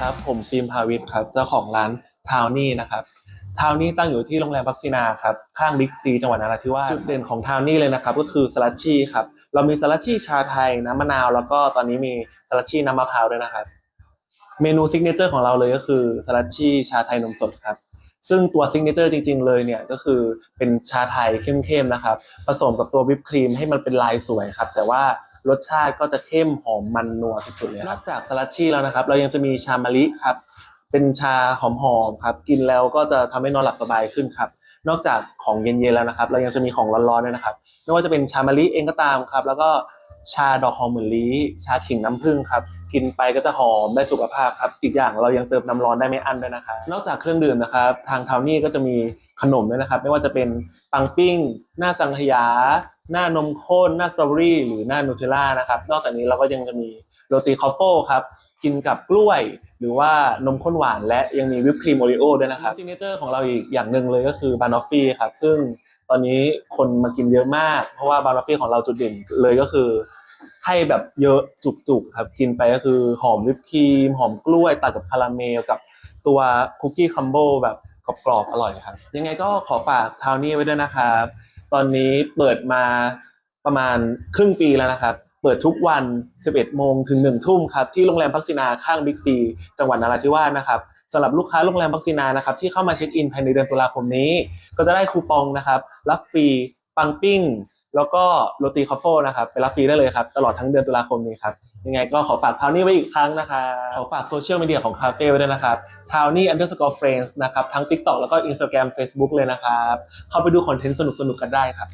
ครับ ผมฟิล์มพาวิทย์ครับ เจ้าของร้านทาวนี่นะครับทาวนี่ตั้งอยู่ที่โรงแรมพักซินาครับ ข้างบิ๊กซีจังหวัดนราธิวาสจุดเด่นของทาวนี่เลยนะครับ ก็คือสลัดชี่ครับ เรามีสลัดชี่ชาไทยน้ำมะนาว แล้วก็ตอนนี้มีสลัดชี่น้ำมะพร้าวด้วยนะครับ เมนูซิกเนเจอร์ของเราเลยก็คือสลัดชี่ชาไทยนมสดครับซึ่งตัวซิกเนเจอร์จริง ๆ เลยเนี่ยก็คือเป็นชาไทยเข้มๆนะครับ ผสมกับตัววิปครีมให้มันเป็นลายสวยครับ แต่ว่า รสชาติก็จะเข้มหอมมันนัวสุดๆเลยนอกจากสลัดชี่แล้วนะครับ เรายังจะมีชามะลิครับ เป็นชาหอมๆครับ กินแล้วก็จะทำให้นอนหลับสบายขึ้นครับ นอกจากของเย็นๆแล้วนะครับ เรายังจะมีของร้อนๆด้วยนะครับ ไม่ว่าจะเป็นชามะลิเองก็ตามครับ แล้วก็ ชาดอกหอมเหมื่นลี้ ชาขิงน้ำผึ้งครับ กินไปก็จะหอมได้สุขภาพครับ อีกอย่างเรายังเติมน้ำร้อนได้ไม่อั้นด้วยนะครับนอกจากเครื่องดื่มนะครับ ทางทาวนี่ก็จะมีขนมด้วยนะครับ ไม่ว่าจะเป็นปังปิ้ง หน้าสังขยา หน้านมข้น หน้าสตรอเบอรี่ หรือหน้านูเทลล่านะครับ นอกจากนี้เราก็ยังจะมีโรตีคอฟโฟครับกินกับกล้วย หรือว่านมข้นหวานและยังมีวิปครีมโอรีโอด้วยนะครับซิกเนเจอร์ของเราอีกอย่างหนึ่งเลยก็คือบานอฟฟี่ครับซึ่งตอนนี้คนมากินเยอะมาก เพราะว่าบานอฟฟี่ของเราจุดเด่นเลยก็คือ ให้แบบเยอะจุกๆครับกินไปก็คือหอมวิปครีม หอมกล้วยตัดกับคาราเมลกับตัวคุกกี้คัมโบแบบกรอบๆอร่อยครับ ยังไงก็ขอฝากทาวนี่ไว้ด้วยนะครับ ตอนนี้เปิดมาประมาณครึ่งปีแล้วนะครับ เปิดทุกวัน 11 โมงถึง 1 ทุ่มครับ ที่โรงแรมพักซินาข้างบิ๊กซีจังหวัดนราธิวาสนะครับสำหรับลูกค้าโรงแรมพักซินานะครับที่เข้ามาเช็คอินภายในเดือนตุลาคมนี้ ก็จะได้คูปองนะครับ รับฟรีปังปิ้ง แล้วก็โรตีคอฟโฟนะครับไปรับฟรีได้เลยครับ ตลอดทั้งเดือนตุลาคมนี้ครับ ยังไงก็ขอฝากทาวนี่ไว้อีกครั้งนะครับขอฝากโซเชียลมีเดียของคาเฟ่ไว้ด้วยนะครับทาวนี่ underscore friends นะครับ ทั้ง TikTok แล้วก็ Instagram Facebook เลยนะครับ เข้าไปดูคอนเทนต์สนุกๆกันได้ครับ